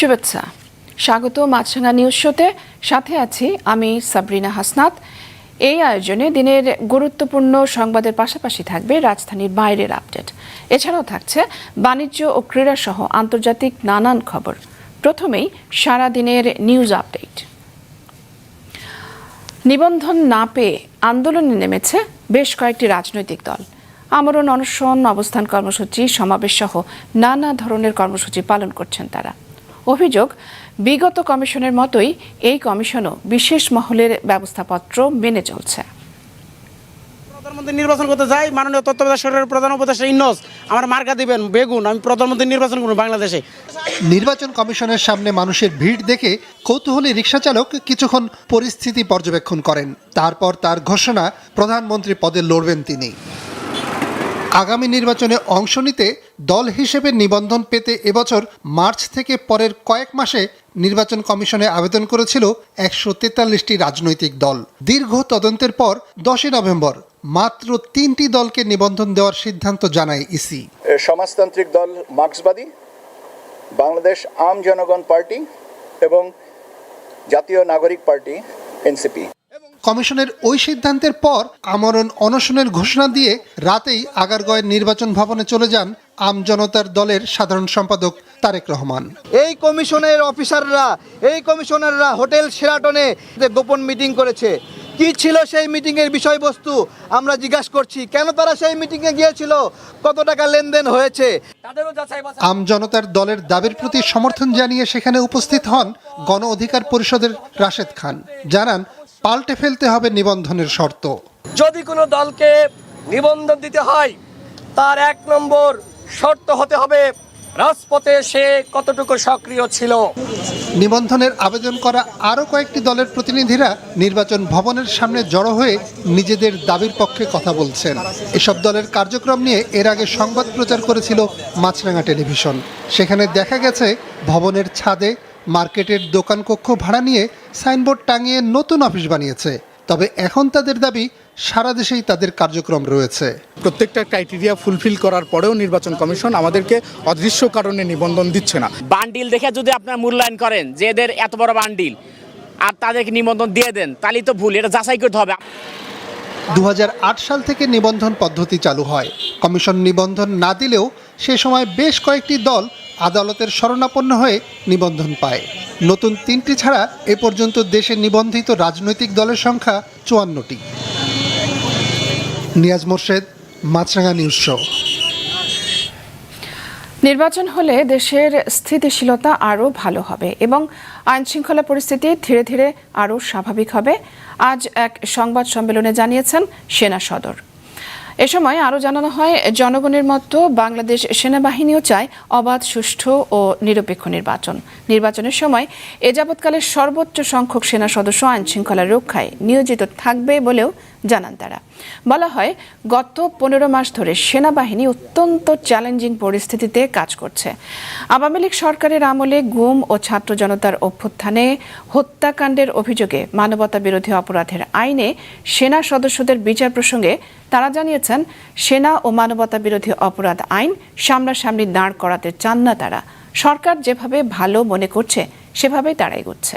শুভেচ্ছা। স্বাগত মাছরাঙা নিউজ শোতে। সাথে আছি আমি সাবরিনা হাসনাত। এই আয়োজনে দিনের গুরুত্বপূর্ণ সংবাদের পাশাপাশি থাকবে রাজধানীর বাইরের আপডেট। এছাড়াও থাকছে বাণিজ্য ও ক্রীড়া সহ আন্তর্জাতিক নানান খবর। প্রথমেই সারা দিনের নিউজ আপডেট। নিবন্ধন না পেয়ে আন্দোলনে নেমেছে বেশ কয়েকটি রাজনৈতিক দল। আমরণ, অনশন, অবস্থান কর্মসূচি, সমাবেশ সহ নানা ধরনের কর্মসূচি পালন করছেন তারা। অভিযোগ বিগত কমিশনের মতোই এই কমিশনও বিশেষ মহলের ব্যবস্থাপত্র মেনে চলছে। প্রধানমন্ত্রী নির্বাচন করতে যাই মাননীয় তত্ত্বাবধায়ক সরকারের প্রধান উপদেষ্টা ইন্নস আমার মার্কা দিবেন বেগুন আমি প্রধানমন্ত্রী নির্বাচন করব বাংলাদেশে। নির্বাচন কমিশনের সামনে মানুষের ভিড় দেখে কৌতূহলী রিক্সা চালক কিছুক্ষণ পরিস্থিতি পর্যবেক্ষণ করেন। তারপর তার ঘোষণা প্রধানমন্ত্রী পদে লড়বেন তিনি। আগামী নির্বাচনে অংশ নিতে দল হিসেবে নিবন্ধন পেতে এবছর মার্চ থেকে পরের কয়েক মাসে নির্বাচন কমিশনে আবেদন করেছিল একশো তেতাল্লিশটি রাজনৈতিক দল। দীর্ঘ তদন্তের পর দশই নভেম্বর মাত্র তিনটি দলকে নিবন্ধন দেওয়ার সিদ্ধান্ত জানায় ইসি। সমাজতান্ত্রিক দল মার্ক্সবাদী, বাংলাদেশ আম জনগণ পার্টি এবং জাতীয় নাগরিক পার্টি এনসিপি। কমিশনের ওই সিদ্ধান্তের পর আমরণ অনশনের ঘোষণা দিয়ে রাতেই আগারগয়ের নির্বাচন ভবনে চলে যান আম জনতার দলের সাধারণ সম্পাদক তারেক রহমান। এই কমিশনের অফিসাররা এই কমিশনাররা হোটেল সেরাটনে গোপন মিটিং করেছে কি ছিল সেই মিটিংয়ের বিষয়বস্তু আমরা জিজ্ঞাসা করছি। কেন তারা সেই মিটিংয়ে গিয়েছিল? কত টাকা লেনদেন হয়েছে? আম জনতার দলের দাবির প্রতি সমর্থন জানিয়ে সেখানে উপস্থিত হন গণ অধিকার পরিষদের রাশেদ খান। জানান পাল্টে ফেলতে হবে নিবন্ধনের শর্ত। যদি কোনো দলকে নিবন্ধন দিতে হয় তার এক নম্বর শর্ত হতে হবে রাজপথে সে কতটুকু সক্রিয় ছিল। নিবন্ধনের আবেদন করা আরও কয়েকটি দলের প্রতিনিধিরা নির্বাচন ভবনের সামনে জড়ো হয়ে নিজেদের দাবির পক্ষে কথা বলছেন। এসব দলের কার্যক্রম নিয়ে এর আগে সংবাদ প্রচার করেছিল মাছরাঙা টেলিভিশন। সেখানে দেখা গেছে ভবনের ছাদে মার্কেটের দোকান কক্ষ ভাড়া নিয়ে সাইনবোর্ড টাঙিয়ে নতুন অফিস বানিয়েছে। তবে এখন তাদের দাবি সারা দেশেই তাদের কার্যক্রম রয়েছে। প্রত্যেকটা ক্রাইটেরিয়া ফুলফিল করার পরেও নির্বাচন কমিশন আমাদেরকে অদৃশ্য কারণে নিবন্ধন দিচ্ছে না। বান্ডিল দেখে যদি আপনার মূল্যায়ন করেন যে এদের এত বড় বান্ডিল আর তাদেরকে নিবন্ধন দিয়ে দেন তাহলেই তো ভুল এটা যাচাই করতে হবে। দু হাজার আট সাল থেকে নিবন্ধন পদ্ধতি চালু হয়। কমিশন নিবন্ধন না দিলেও সে সময় বেশ কয়েকটি দল আদালতের শরণাপন্ন হয়ে নিবন্ধন পায়। নতুন তিনটি ছাড়া এ পর্যন্ত দেশে নিবন্ধিত রাজনৈতিক দলের সংখ্যা চুয়ান্নটি। Niaz Morshed, Maasranga news show. নির্বাচন হলে দেশের স্থিতিশীলতা আরও ভালো হবে এবং আইনশৃঙ্খলা পরিস্থিতি ধীরে ধীরে আরও স্বাভাবিক হবে। আজ এক সংবাদ সম্মেলনে জানিয়েছেন সেনা সদর। এ সময় আরও জানানো হয়, জনগণের মতো বাংলাদেশ সেনাবাহিনীও চায় অবাধ, সুষ্ঠু ও নিরপেক্ষ নির্বাচন। নির্বাচনের সময় এ যাবৎকালে সর্বোচ্চ সংখ্যক সেনা সদস্য আইনশৃঙ্খলা রক্ষায় নিয়োজিত থাকবে বলেও জানান তারা। বলা হয়, গত পনেরো মাস ধরে সেনাবাহিনী অত্যন্ত চ্যালেঞ্জিং পরিস্থিতিতে কাজ করছে। আওয়ামী লীগ সরকারের আমলে গুম ও ছাত্র জনতার অভ্যুত্থানে হত্যাকাণ্ডের অভিযোগে মানবতা বিরোধী অপরাধের আইনে সেনা সদস্যদের বিচার প্রসঙ্গে তারা জানিয়েছেন, সেনা ও মানবতা বিরোধী অপরাধ আইন সামনাসামনি দাঁড় করাতে চান না তারা। সরকার যেভাবে ভালো মনে করছে, সেভাবেই তারা এগোচ্ছে।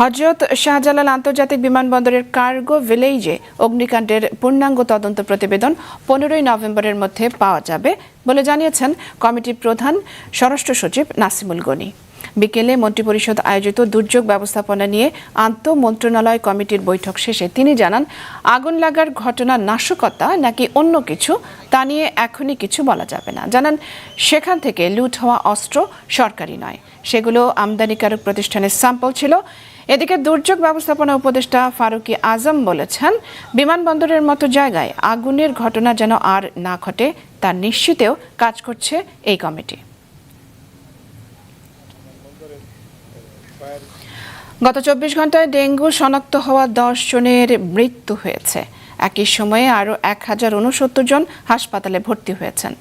হজরত শাহজালাল আন্তর্জাতিক বিমানবন্দরের কার্গো ভিলেজে অগ্নিকাণ্ডের পূর্ণাঙ্গ তদন্ত প্রতিবেদন পনেরোই নভেম্বরের মধ্যে পাওয়া যাবে বলে জানিয়েছেন কমিটির প্রধান স্বরাষ্ট্র সচিব নাসিমুল গনি। বিকেলে মন্ত্রিপরিষদ আয়োজিত দুর্যোগ ব্যবস্থাপনা নিয়ে আন্তঃ মন্ত্রণালয় কমিটির বৈঠক শেষে তিনি জানান, আগুন লাগার ঘটনা নাশকতা নাকি অন্য কিছু? তা নিয়ে এখনই কিছু বলা যাবে না। জানান, সেখান থেকে লুট হওয়া অস্ত্র সরকারি নয়। সেগুলো আমদানিকারক প্রতিষ্ঠানের স্যাম্পল ছিল। এদিকে দুর্যোগ ব্যবস্থাপনা উপদেষ্টা ফারুকি আজম বলেছেন, বিমানবন্দরের মতো জায়গায় আগুনের ঘটনা যেন আর না ঘটে, তা নিশ্চিতেও কাজ করছে এই কমিটি। গত চব্বিশ ঘন্টায় ডেঙ্গু শনাক্ত হওয়া দশ জনের মৃত্যু হয়েছে। একই সময়ে আরও এক হাজার উনসত্তর জন হাসপাতালে ভর্তি হয়েছেন।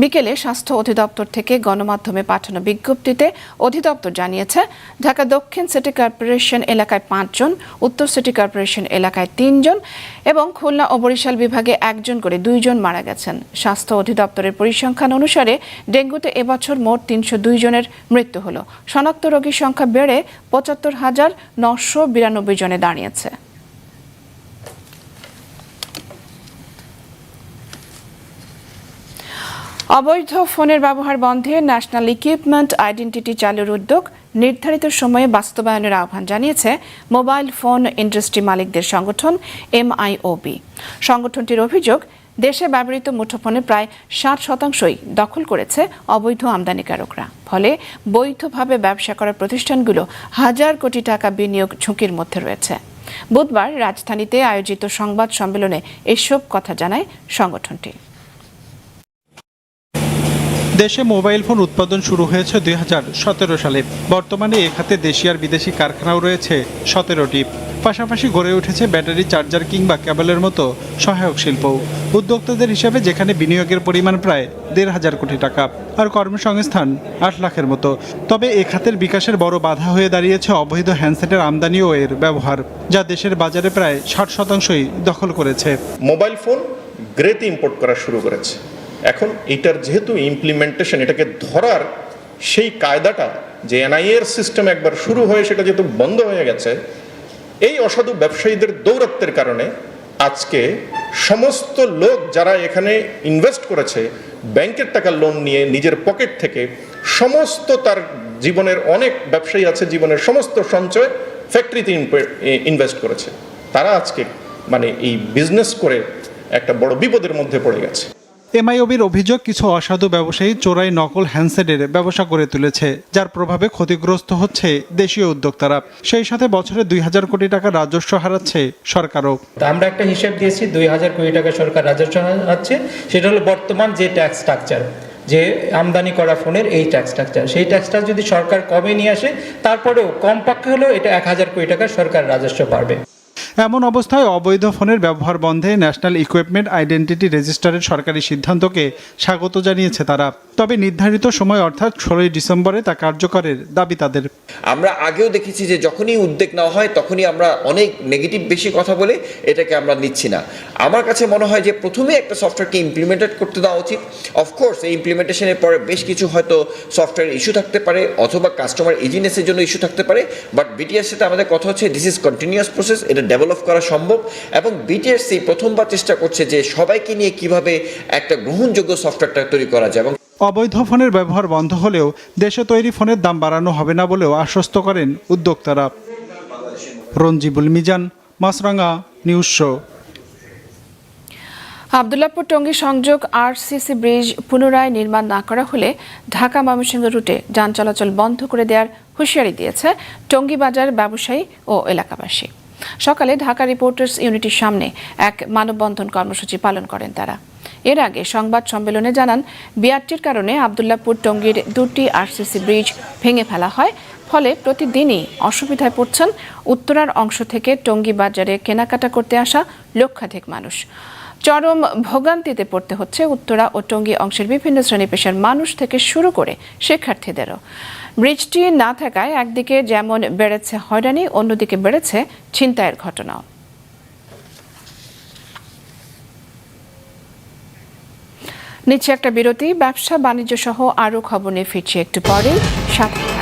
বিকেলে স্বাস্থ্য অধিদপ্তর থেকে গণমাধ্যমে পাঠানো বিজ্ঞপ্তিতে অধিদপ্তর জানিয়েছে, ঢাকা দক্ষিণ সিটি কর্পোরেশন এলাকায় পাঁচজন উত্তর সিটি কর্পোরেশন এলাকায় তিনজন এবং খুলনা ও বরিশাল বিভাগে একজন করে দুইজন মারা গেছেন। স্বাস্থ্য অধিদপ্তরের পরিসংখ্যান অনুসারে ডেঙ্গুতে এবছর মোট তিনশো দুই জনের মৃত্যু হলো। শনাক্ত রোগীর সংখ্যা বেড়ে পঁচাত্তর হাজার নশো বিরানব্বই জনে দাঁড়িয়েছে। অবৈধ ফোনের ব্যবহার বন্ধে ন্যাশনাল ইকুইপমেন্ট আইডেন্টিটি চালুর উদ্যোগ নির্ধারিত সময়ে বাস্তবায়নের আহ্বান জানিয়েছে মোবাইল ফোন ইন্ডাস্ট্রি মালিকদের সংগঠন এমআইওবি। সংগঠনটির অভিযোগ, দেশে ব্যবহৃত মুঠোফোনে প্রায় ষাট শতাংশই দখল করেছে অবৈধ আমদানিকারকরা। ফলে বৈধভাবে ব্যবসা করা প্রতিষ্ঠানগুলো হাজার কোটি টাকা বিনিয়োগ ঝুঁকির মধ্যে রয়েছে। বুধবার রাজধানীতে আয়োজিত সংবাদ সম্মেলনে এসব কথা জানায় সংগঠনটি। দেশে মোবাইল ফোন উৎপাদন শুরু হয়েছে দু হাজার সতেরো সালে। বর্তমানে এ খাতে দেশি আর বিদেশি কারখানাও রয়েছে সতেরোটি। পাশাপাশি গড়ে উঠেছে ব্যাটারি চার্জার কিংবা কেবলের মতো সহায়ক শিল্প। উদ্যোক্তাদের হিসাবে যেখানে বিনিয়োগের পরিমাণ প্রায় দেড় হাজার কোটি টাকা আর কর্মসংস্থান আট লাখের মতো। তবে এ খাতের বিকাশের বড় বাধা হয়ে দাঁড়িয়েছে অবৈধ হ্যান্ডসেটের আমদানি ও এর ব্যবহার, যা দেশের বাজারে প্রায় ষাট শতাংশই দখল করেছে। মোবাইল ফোন গ্রেতে ইম্পোর্ট করা শুরু করেছে। এখন এটার যেহেতু ইমপ্লিমেন্টেশন এটাকে ধরার সেই কায়দাটা যে এনআইএর সিস্টেম একবার শুরু হয়ে সেটা যেহেতু বন্ধ হয়ে গেছে, এই অসাধু ব্যবসায়ীদের দৌরাত্বের কারণে আজকে সমস্ত লোক যারা এখানে ইনভেস্ট করেছে, ব্যাংকের টাকা লোন নিয়ে নিজের পকেট থেকে সমস্ত তার জীবনের অনেক ব্যবসায়ী আছে, জীবনের সমস্ত সঞ্চয় ফ্যাক্টরিতে ইনভেস্ট করেছে। তারা আজকে মানে এই বিজনেস করে একটা বড় বিপদের মধ্যে পড়ে গেছে। এমআইওবির অভিযোগ কিছু অসাধু ব্যবসায়ী চোরাই নকল হ্যান্ডসেটের ব্যবসা করে তুলেছে, যার প্রভাবে ক্ষতিগ্রস্ত হচ্ছে দেশীয় উদ্যোক্তারা। সেই সাথে বছরে দুই হাজার কোটি টাকা রাজস্ব হারাচ্ছে সরকারও। আমরা একটা হিসাব দিয়েছি, দুই হাজার কোটি টাকা সরকার রাজস্ব হারাচ্ছে, সেটা হলো বর্তমান যে ট্যাক্স স্ট্রাকচার যে আমদানি করা ফোনের এই ট্যাক্স স্ট্রাকচার সেই ট্যাক্সটা যদি সরকার কমে নিয়ে আসে, তারপরেও কমপক্ষে হলেও এটা এক হাজার কোটি টাকা সরকার রাজস্ব পাবে এমন অবস্থায় অবৈধ ফোনের ব্যবহার বন্ধে ন্যাশনাল ইকুইপমেন্ট আইডেন্টিটি রেজিস্টারের সরকারি সিদ্ধান্তকে স্বাগত জানিয়েছে তারা। তবে নির্ধারিত সময় অর্থাৎ ষোলোই ডিসেম্বরে তা কার্যকরের দাবি তাদের। আমরা আগেও দেখেছি যে যখনই উদ্যোগ নেওয়া হয়, তখনই আমরা অনেক নেগেটিভ বেশি কথা বলে এটাকে আমরা নিচ্ছি না। আমার কাছে মনে হয় যে প্রথমে একটা সফটওয়্যারকে ইমপ্লিমেন্টেড করতে দেওয়া উচিত। অফকোর্স এই ইমপ্লিমেন্টেশনের পরে বেশ কিছু হয়তো সফটওয়্যার ইস্যু থাকতে পারে, অথবা কাস্টমার ইজিনেসের জন্য ইস্যু থাকতে পারে বাট বিটিএস সাথে আমাদের কথা হচ্ছে দিস ইজ কন্টিনিউয়াস প্রসেস এটা ডেভেলপ করা সম্ভব এবং বিটিএস এই প্রথমবার চেষ্টা করছে যে সবাইকে নিয়ে কীভাবে একটা গ্রহণযোগ্য সফটওয়্যারটা তৈরি করা যায় এবং অবৈধ ফোনের ব্যবহার বন্ধ হলেও দেশে তৈরি ফোনের দাম বাড়ানো হবে না বলেও আশ্বস্ত করেন উদ্যোক্তারা। Ranjibul Mizan Maasranga news show. Abdullahpur Tongi সংযোগ আরসিসি ব্রিজ পুনরায় নির্মাণ না করা হলে ঢাকা ময়মনসিংহ রুটে যান চলাচল বন্ধ করে দেওয়ার হুঁশিয়ারি দিয়েছে টঙ্গী বাজার ব্যবসায়ী ও এলাকাবাসী। সকালে ঢাকা রিপোর্টার্স ইউনিটির সামনে এক মানববন্ধন কর্মসূচি পালন করেন তারা। এর আগে সংবাদ সম্মেলনে জানান, বিআরটির কারণে আবদুল্লাপুর টঙ্গীর দুটি আরসিসি ব্রিজ ভেঙে ফেলা হয়, ফলে প্রতিদিনই অসুবিধায় পড়ছেন উত্তরার অংশ থেকে টঙ্গী বাজারে কেনাকাটা করতে আসা লক্ষাধিক মানুষ। চরম ভোগান্তিতে পড়তে হচ্ছে উত্তরা ও টঙ্গী অংশের বিভিন্ন শ্রেণি পেশার মানুষ থেকে শুরু করে শিক্ষার্থীদেরও। ব্রিজটি না থাকায় একদিকে যেমন বেড়েছে হয়রানি, অন্যদিকে বেড়েছে ছিনতাইয়ের ঘটনাও। নিচ্ছে একটা বিরতি, ব্যবসা, বাণিজ্য সহ আরও খবর নিয়ে ফিরছি একটু পরে সাথে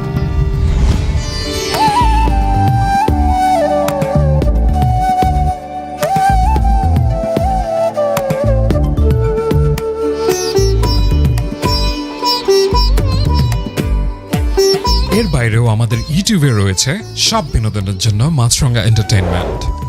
আমাদের ইউটিউবে রয়েছে সব বিনোদনের জন্য মাছরঙ্গা এন্টারটেইনমেন্ট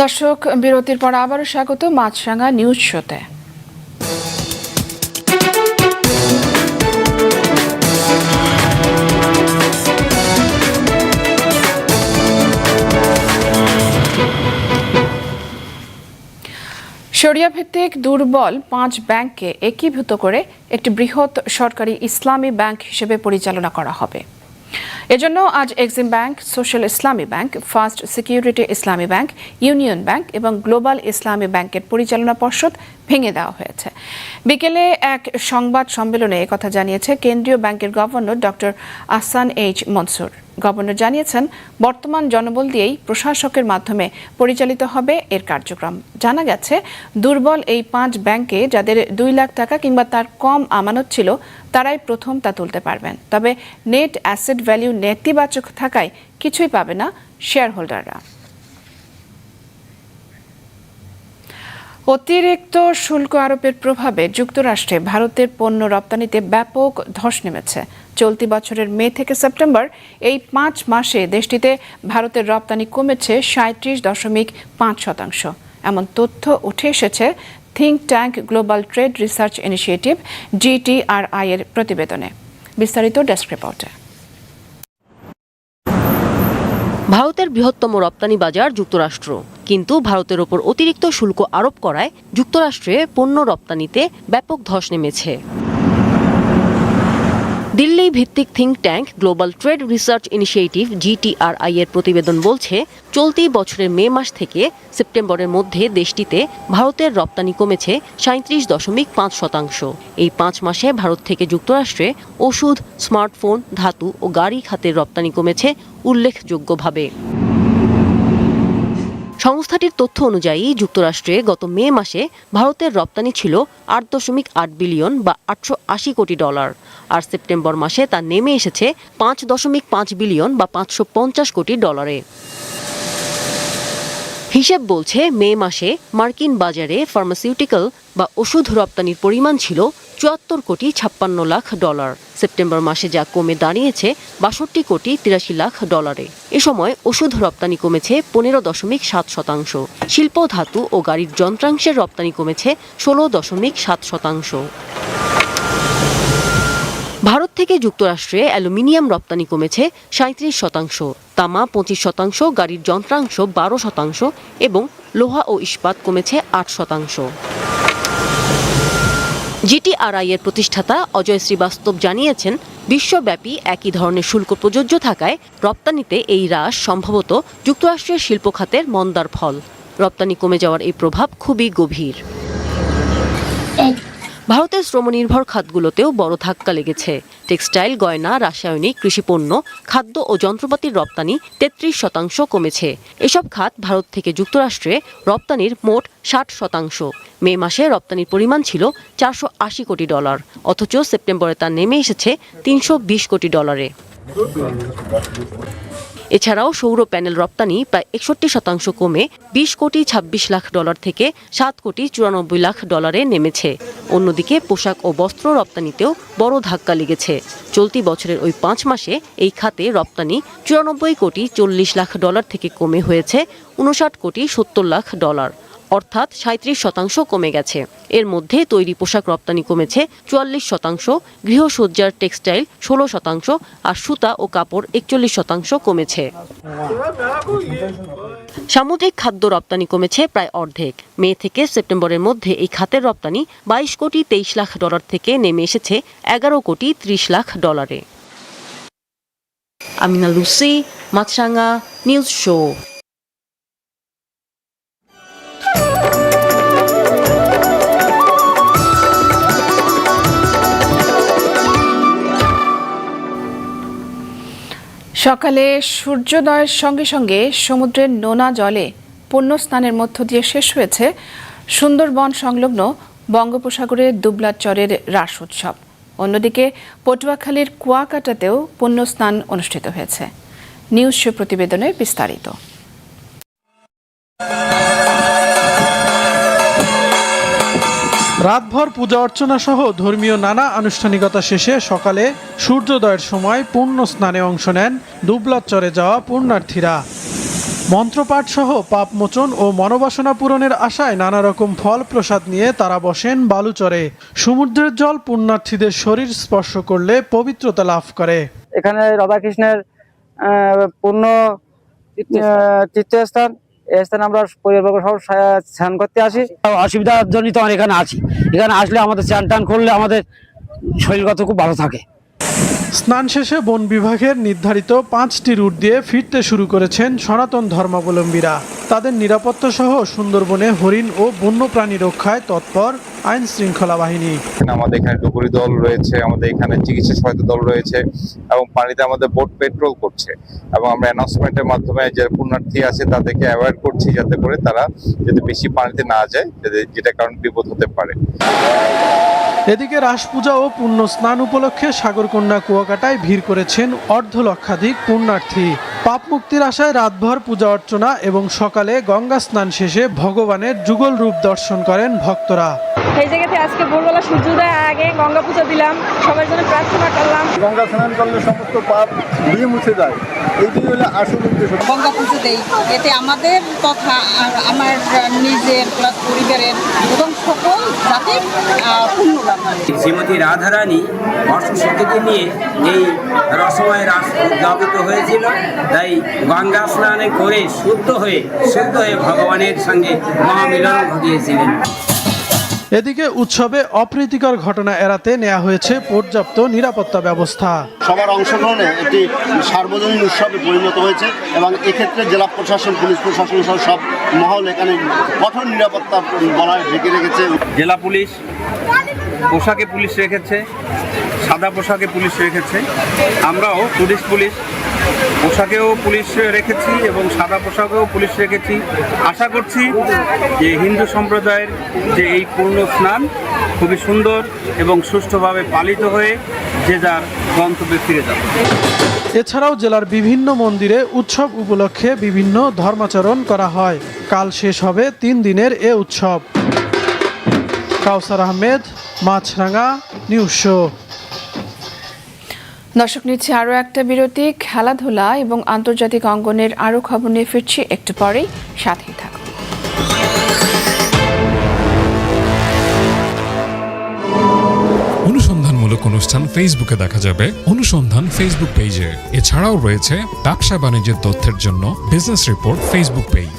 দর্শক, বিরতির পর আবারও স্বাগত মাছরাঙা নিউজ শোতে। ভিত্তিক দুর্বল পাঁচ ব্যাংককে একীভূত করে একটি বৃহৎ সরকারি ইসলামী ব্যাংক হিসেবে পরিচালনা করা হবে। এজন্য আজ Exim bank, social Islami bank, first security Islami bank, union bank এবং গ্লোবাল ইসলামী ব্যাংকের পরিচালনা পর্ষদ ভেঙে দেওয়া হয়েছে। বিকেলে এক সংবাদ সম্মেলনে কথা জানিয়েছে কেন্দ্রীয় ব্যাংকের governor doctor Ahsan H Mansur. Governor জানিয়েছেন, বর্তমান জনবল দিয়েই প্রশাসকের মাধ্যমে পরিচালিত হবে এর কার্যক্রম। জানা গেছে, দুর্বল এই পাঁচ ব্যাংকে যাদের দুই লাখ টাকা কিংবা তার কম আমানত ছিল, তারাই প্রথম তা তুলতে পারবেন। তবে নেট অ্যাসেট ভ্যালু নেতিবাচক থাকায় কিছুই পাবে না শেয়ার হোল্ডাররা অতিরিক্ত শুল্ক আরোপের প্রভাবে যুক্তরাষ্ট্রে ভারতের পণ্য রপ্তানিতে ব্যাপক ধস নেমেছে। চলতি বছরের মে থেকে সেপ্টেম্বর এই পাঁচ মাসে দেশটিতে ভারতের রপ্তানি কমেছে সাঁত্রিশ দশমিক পাঁচ শতাংশ। এমন তথ্য উঠে এসেছে think tank Global Trade Research Initiative GTRI এর প্রতিবেদনে। বিস্তারিত ডেস্ক রিপোর্টে। ভারতের বৃহত্তম রপ্তানি বাজার যুক্তরাষ্ট্র। কিন্তু ভারতের ওপর অতিরিক্ত শুল্ক আরোপ করায় যুক্তরাষ্ট্রে পণ্য রপ্তানিতে ব্যাপক ধস নেমেছে। দিল্লি ভিত্তিক think tank Global Trade Research Initiative GTRI এর প্রতিবেদন বলছে, চলতি বছরের মে মাস থেকে সেপ্টেম্বরের মধ্যে দেশটিতে ভারতের রপ্তানি কমেছে সাঁত্রিশ দশমিক পাঁচ শতাংশ। এই পাঁচ মাসে ভারত থেকে যুক্তরাষ্ট্রে ওষুধ, স্মার্টফোন, ধাতু ও গাড়ি খাতের রপ্তানি কমেছে উল্লেখযোগ্যভাবে। সংস্থাটির তথ্য অনুযায়ী, যুক্তরাষ্ট্রে গত মে মাসে ভারতের রপ্তানি ছিল আট দশমিক আট বিলিয়ন বা আটশো আশি কোটি ডলার। আর সেপ্টেম্বর মাসে তা নেমে এসেছে পাঁচ দশমিক পাঁচ বিলিয়ন বা পাঁচশো পঞ্চাশ কোটি ডলারে। হিসেব বলছে মে মাসে মার্কিন বাজারে ফার্মাসিউটিক্যাল বা ওষুধ রপ্তানির পরিমাণ ছিল চুয়াত্তর কোটি ছাপ্পান্ন লাখ ডলার। সেপ্টেম্বর মাসে যা কমে দাঁড়িয়েছে বাষট্টি কোটি তিরাশি লাখ ডলারে। এ সময় ওষুধ রপ্তানি কমেছে পনেরো দশমিক সাত শতাংশ। শিল্প, ধাতু ও গাড়ির যন্ত্রাংশের রপ্তানি কমেছে ষোলো দশমিক সাত শতাংশ। ভারত থেকে যুক্তরাষ্ট্রে অ্যালুমিনিয়াম রপ্তানি কমেছে সাঁত্রিশ শতাংশ, তামা পঁচিশ শতাংশ, গাড়ির যন্ত্রাংশ বারো শতাংশ এবং লোহা ও ইস্পাত কমেছে আট শতাংশ। জিটিআরআই এর প্রতিষ্ঠাতা অজয় শ্রীবাস্তব জানিয়েছেন, বিশ্বব্যাপী একই ধরনের শুল্ক প্রযোজ্য থাকায় রপ্তানিতে এই হ্রাস সম্ভবত যুক্তরাষ্ট্রের শিল্প খাতের মন্দার ফল। রপ্তানি কমে যাওয়ার এই প্রভাব খুবই গভীর। ভারতের শ্রমনির্ভর খাতগুলোতেও বড় ধাক্কা লেগেছে। টেক্সটাইল, গয়না, রাসায়নিক কৃষিপণ্য খাদ্য ও যন্ত্রপাতির রপ্তানি তেত্রিশ শতাংশ কমেছে। এসব খাত ভারত থেকে যুক্তরাষ্ট্রে রপ্তানির মোট ষাট শতাংশ। মে মাসে রপ্তানির পরিমাণ ছিল চারশো আশি কোটি ডলার, অথচ সেপ্টেম্বরে তা নেমে এসেছে তিনশো বিশ কোটি ডলারে। এছাড়াও সৌর প্যানেল রপ্তানি প্রায় একষট্টি শতাংশ কমে বিশ কোটি ছাব্বিশ লাখ ডলার থেকে সাত কোটি চুরানব্বই লাখ ডলারে নেমেছে। অন্যদিকে পোশাক ও বস্ত্র রপ্তানিতেও বড় ধাক্কা লেগেছে। চলতি বছরের ওই পাঁচ মাসে এই খাতে রপ্তানি চুরানব্বই কোটি চল্লিশ লাখ ডলার থেকে কমে হয়েছে, উনষাট কোটি সত্তর লাখ ডলার। অর্থাৎ সাঁত্রিশ শতাংশ কমে গেছে। এর মধ্যে তৈরি পোশাক রপ্তানি কমেছে চুয়াল্লিশ শতাংশ, গৃহসজ্জার টেক্সটাইল ষোলো শতাংশ আর সুতা ও কাপড় একচল্লিশ শতাংশ কমেছে। সামুদ্রিক খাদ্য রপ্তানি কমেছে প্রায় অর্ধেক। মে থেকে সেপ্টেম্বরের মধ্যে এই খাতের রপ্তানি বাইশ কোটি তেইশ লাখ ডলার থেকে নেমে এসেছে এগারো কোটি ত্রিশ লাখ ডলারে। Amina Lucy Maasranga news show. সকালে সূর্যোদয়ের সঙ্গে সঙ্গে সমুদ্রের নোনা জলে পণ্য স্নানের মধ্য দিয়ে শেষ হয়েছে সুন্দরবন সংলগ্ন বঙ্গোপসাগরের দুবলাচরের রাস উৎসব। অন্যদিকে পটুয়াখালীর কুয়াকাটাতেও পণ্য স্নান অনুষ্ঠিত হয়েছে। নিউজ প্রতিবেদনে বিস্তারিত। রাতভর পূজা অর্চনা সহ ধর্মীয় নানা আনুষ্ঠানিকতা শেষে সকালে সূর্যোদয়ের সময় পূর্ণ স্নানে অংশ নেন দুবলার চরে যাওয়া পুণ্যার্থীরা। মন্ত্রপাঠ সহ পাপ মোচন ও মনোবাসনা পূরণের আশায় নানা রকম ফল প্রসাদ নিয়ে তারা বসেন বালুচরে। সমুদ্রের জল পুণ্যার্থীদের শরীর স্পর্শ করলে পবিত্রতা লাভ করে। এখানে রাধাকৃষ্ণের পূর্ণ তীর্থস্থান। স্থানে আমরা পরিবারবর্গ সব স্নান করতে আসি। অসুবিধার জন্যই আমরা এখানে আছি। এখানে আসলে আমাদের চান টান করলে আমাদের শরীরগত খুব ভালো থাকে। স্নান শেষে বন বিভাগের নির্ধারিত পাঁচটি রুট দিয়ে ফিরতে শুরু করেছেন সনাতন ধর্মাবলম্বীরা। তাদের নিরাপত্তা সহ সুন্দরবনে হরিণ ও বন্যপ্রাণী রক্ষায় তৎপর আইন শৃঙ্খলা বাহিনী। আমাদের এখানে ডুবুরি দল রয়েছে, আমাদের এখানে চিকিৎসা সহায়তা দল রয়েছে এবং পানিতে আমাদের বোট পেট্রোল করছে এবং আমরা অ্যানাউন্সমেন্টের মাধ্যমে যে পুণ্যার্থী আছে তাদেরকে অ্যাভয়েড করছি যাতে করে তারা যদি বেশি পানিতে না যায় যেটা কারণ বিপদ হতে পারে। এদিকে রাস পূজা ও পুণ্য স্নান উপলক্ষে সাগরকন্যা কুয়াকাটায় ভিড় করেছেন অর্ধ লক্ষাধিক পুণ্যার্থী। পাপ মুক্তির আশায় রাতভর পূজা অর্চনা এবং সকালে গঙ্গা স্নান শেষে ভগবানের যুগল রূপ দর্শন করেন ভক্তরা। এই জায়গাতে আজকে ভোরবেলা সূর্যোদয়ের আগে গঙ্গা পুজো দিলাম সবার জন্য প্রার্থনা করলাম। গঙ্গা স্নান করলে সমস্ত পাপ ধুয়ে মুছে যায়। এইটি হলো আসল উদ্দেশ্য। গঙ্গা পুজো দেই। এতে আমাদের তথা আর আমার নিজের প্লাস পরিবারের এবং সকল জাতির হয় শ্রীমতী রাধারানী অশ্বশতীকে নিয়ে এই রসময় রাস উদ্যাপিত হয়েছিল। তাই গঙ্গা স্নানে করে শুদ্ধ হয়ে শুদ্ধ হয়ে ভগবানের সঙ্গে মহামিলন ঘটিয়েছিলেন। এদিকে উৎসবে অপ্রীতিকর ঘটনা এড়াতে নেওয়া হয়েছে পর্যাপ্ত নিরাপত্তা ব্যবস্থা। সবার অংশগ্রহণে একটি সার্বজনীন উৎসবে পরিণত হয়েছে এবং এক্ষেত্রে জেলা প্রশাসন পুলিশ প্রশাসন সহ সব মহল এখানে কঠোর নিরাপত্তা বলায় ঢেকে রেখেছে। জেলা পুলিশ পোশাকে পুলিশ রেখেছে, সাদা পোশাকে পুলিশ রেখেছে। আমরাও টুরিস্ট পুলিশ, পোশাকেও পুলিশ রেখেছি এবং সাদা পোশাকেও পুলিশ রেখেছি। আশা করছি যে হিন্দু সম্প্রদায়ের যে এই পূর্ণ স্নান খুবই সুন্দর এবং সুষ্ঠুভাবে পালিত হয়ে যে যার গন্তব্যে ফিরে যাবে। এছাড়াও জেলার বিভিন্ন মন্দিরে উৎসব উপলক্ষে বিভিন্ন ধর্মাচরণ করা হয়। কাল শেষ হবে তিন দিনের এ উৎসব। Kawsar Ahmed Maasranga news show. দর্শক নিচ্ছে আরও একটা বিরতি খেলাধুলা এবং আন্তর্জাতিক অঙ্গনের আরও খবর নিয়ে ফিরছি। একটু পরেই সাথেই থাকুন। অনুসন্ধানমূলক অনুষ্ঠান ফেসবুকে দেখা যাবে। অনুসন্ধান ফেসবুক পেজে। এছাড়াও রয়েছে ব্যবসা বাণিজ্যের তথ্যের জন্য business report Facebook page.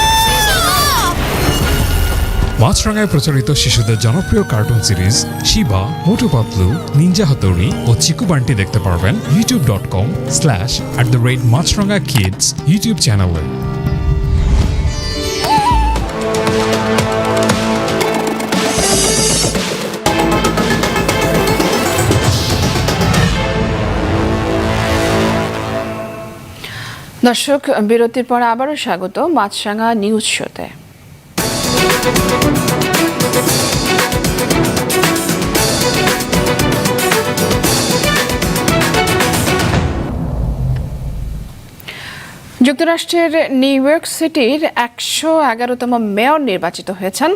মাছরাঙ্গায় প্রচারিত শিশুদের জনপ্রিয় cartoon series Shiva, Motu Patlu, ninja Hattori ও চিকু বান্টি দেখতে পারবেন YouTube dot com slash at the rate Maasranga kids YouTube চ্যানেলে দর্শক, বিরতির পর আবারও স্বাগত মাছরাঙা নিউজ শোতে যুক্তরাষ্ট্রের নিউ ইয়র্ক সিটির একশো এগারোতম মেয়র নির্বাচিত হয়েছেন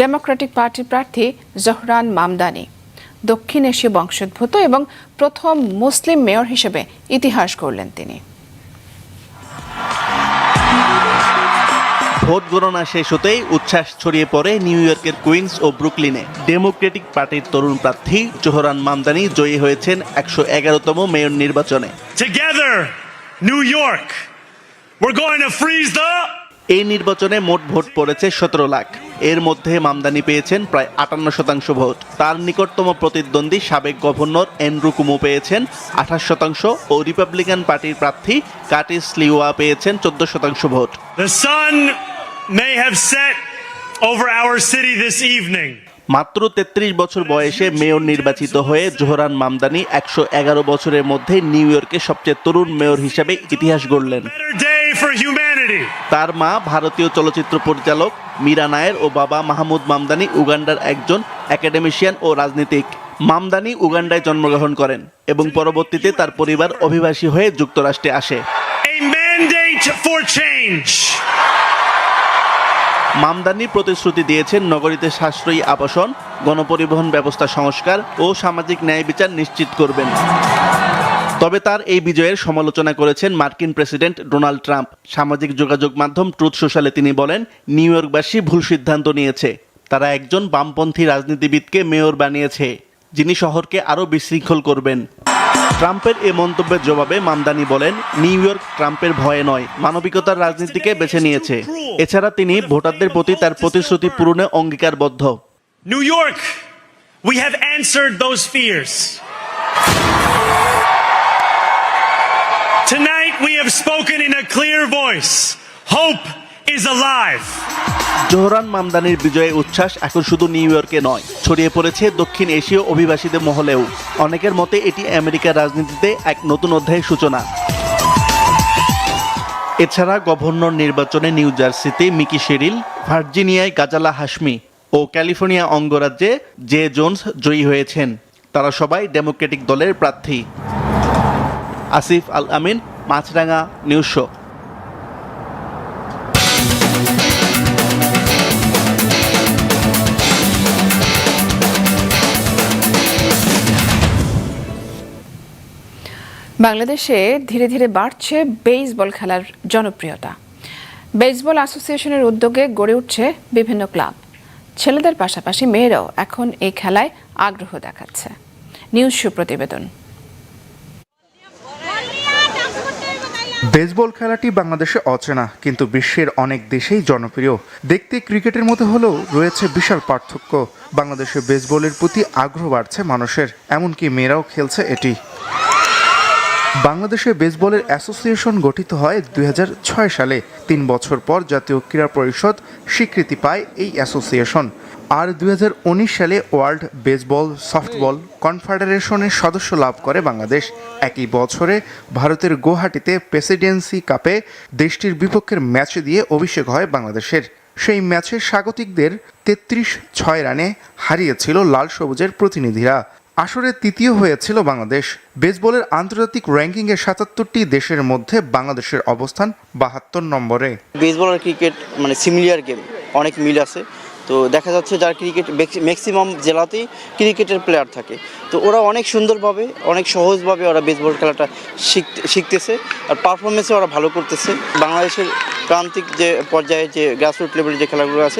ডেমোক্রেটিক পার্টির প্রার্থী জহরান মামদানি। দক্ষিণ এশীয় বংশোদ্ভূত এবং প্রথম মুসলিম মেয়র হিসেবে ইতিহাস গড়লেন তিনি। ভোট গণনা শেষ হতেই উচ্ছ্বাস ছড়িয়ে পড়ে নিউ ইয়র্কের কুইন্স ও ব্রুকলিনে। ডেমোক্রেটিক পার্টির তরুণ প্রার্থী জোহরান মামদানি জয়ী হয়েছেন একশো এগারোতম মেয়র নির্বাচনে। Together, New York, we're going to freeze the. এই নির্বাচনে মোট ভোট পড়েছে সতেরো লাখ এর মধ্যে মামদানি পেয়েছেন প্রায় আটান্ন শতাংশ ভোট তার নিকটতম প্রতিদ্বন্দ্বী সাবেক গভর্নর এন্ড্রু কুমো পেয়েছেন আঠাশ শতাংশ ও রিপাবলিকান পার্টির প্রার্থী কাটিস লিওয়া পেয়েছেন চোদ্দ শতাংশ ভোট The sun may have set over our city this evening. মাত্র তেত্রিশ বছর বয়সে মেয়র নির্বাচিত হয়ে জোহরান মামদানি একশো এগারো বছরের মধ্যে নিউ ইয়র্কে সবচেয়ে তরুণ মেয়র হিসেবে ইতিহাস গড়লেন তার মা ভারতীয় চলচ্চিত্র পরিচালক মীরা নায়ের ও বাবা মাহমুদ মামদানি উগান্ডার একজন একাডেমিশিয়ান ও রাজনীতিক। মামদানি উগান্ডায় জন্মগ্রহণ করেন এবং পরবর্তীতে তার পরিবার অভিবাসী হয়ে যুক্তরাষ্ট্রে আসে. মামদানি প্রতিশ্রুতি দিয়েছেন নগরীতে সাশ্রয়ী আবাসন গণপরিবহন ব্যবস্থা সংস্কার ও সামাজিক ন্যায় বিচার নিশ্চিত করবেন। তবে তার এই বিজয়ের সমালোচনা করেছেন মার্কিন প্রেসিডেন্ট ডোনাল্ড ট্রাম্প। সামাজিক যোগাযোগ মাধ্যম ট্রুথ সোশ্যালে তিনি বলেন, নিউ ইয়র্কবাসী ভুল সিদ্ধান্ত নিয়েছে। তারা একজন বামপন্থী রাজনীতিবিদকে মেয়র বানিয়েছে, যিনি শহরকে আরও বিশৃঙ্খল করবেন। ট্রাম্পের এ মন্তব্যের জবাবে মামদানি বলেন, নিউ ইয়র্ক ট্রাম্পের ভয়ে নয়, মানবিকতার রাজনীতিকে বেছে নিয়েছে। এছাড়া তিনি ভোটারদের প্রতি তার প্রতিশ্রুতি পূরণে অঙ্গীকারবদ্ধ। New York we have answered those fears. Tonight, we have spoken in a clear voice. Hope is alive. Zohran মামদানির বিজয়ে উচ্ছ্বাস এখন শুধু নিউ ইয়র্কে নয়। ছড়িয়ে পড়েছে দক্ষিণ এশীয় অভিবাসীদের মহলেও। অনেকের মতে এটি আমেরিকার রাজনীতিতে এক নতুন অধ্যায়ের সূচনা। এছাড়া গভর্নর নির্বাচনে নিউ জার্সিতে মিকি শেরিল ভার্জিনিয়ায় গাজালা হাসমি ও ক্যালিফোর্নিয়া অঙ্গরাজ্যে জে জোন্স জয়ী হয়েছেন। তারা সবাই ডেমোক্রেটিক দলের প্রার্থী। Asif Al Amin, Maasranga news show. বাংলাদেশে ধীরে ধীরে বাড়ছে বেসবল খেলার জনপ্রিয়তা। বেসবল অ্যাসোসিয়েশনের উদ্যোগে গড়ে উঠছে বিভিন্ন ক্লাব ছেলেদের পাশাপাশি মেয়েরাও এখন এই খেলায় আগ্রহ দেখাচ্ছে। নিউজ প্রতিবেদন। বেসবল খেলাটি বাংলাদেশে অচেনা, কিন্তু বিশ্বের অনেক দেশেই জনপ্রিয়। দেখতে ক্রিকেটের মতো হলেও রয়েছে বিশাল পার্থক্য। বাংলাদেশে বেসবলের প্রতি আগ্রহ বাড়ছে মানুষের, এমনকি মেয়েরাও খেলছে এটি। বাংলাদেশে বেসবলের অ্যাসোসিয়েশন গঠিত হয় দুই হাজার ছয় সালে। তিন বছর পর জাতীয় ক্রীড়া পরিষদ স্বীকৃতি পায় এই অ্যাসোসিয়েশন। আর দু হাজার উনিশ সালে ওয়ার্ল্ড বেসবল সফটবল কনফেডারেশনের সদস্য লাভ করে বাংলাদেশ। একই বছরে ভারতের গুয়াহাটিতে প্রেসিডেন্সি কাপে দেশটির বিপক্ষের ম্যাচ দিয়ে অভিষেক হয় বাংলাদেশের। সেই ম্যাচে স্বাগতিকদের তেত্রিশ ছয় রানে হারিয়েছিল লাল সবুজের প্রতিনিধিরা। আসরে তৃতীয় হয়েছিল বাংলাদেশ। বেসবলের আন্তর্জাতিক র্যাঙ্কিংয়ে সাতাত্তরটি দেশের মধ্যে বাংলাদেশের অবস্থান বাহাত্তর নম্বরে। বেসবল আর ক্রিকেট মানে সিমিলিয়ার গেম, অনেক মিল আছে। তো দেখা যাচ্ছে যার ক্রিকেট ম্যাক্সিমাম জেলাতেই ক্রিকেটের প্লেয়ার থাকে। তো ওরা অনেক সুন্দরভাবে, অনেক সহজভাবে ওরা বেসবল খেলাটা শিখতে শিখতেছে আর পারফরমেন্সে ওরা ভালো করতেছে। বাংলাদেশের প্রান্তিক যে পর্যায়ে যে গ্রাসরুট লেভেলের যে খেলাগুলো আছে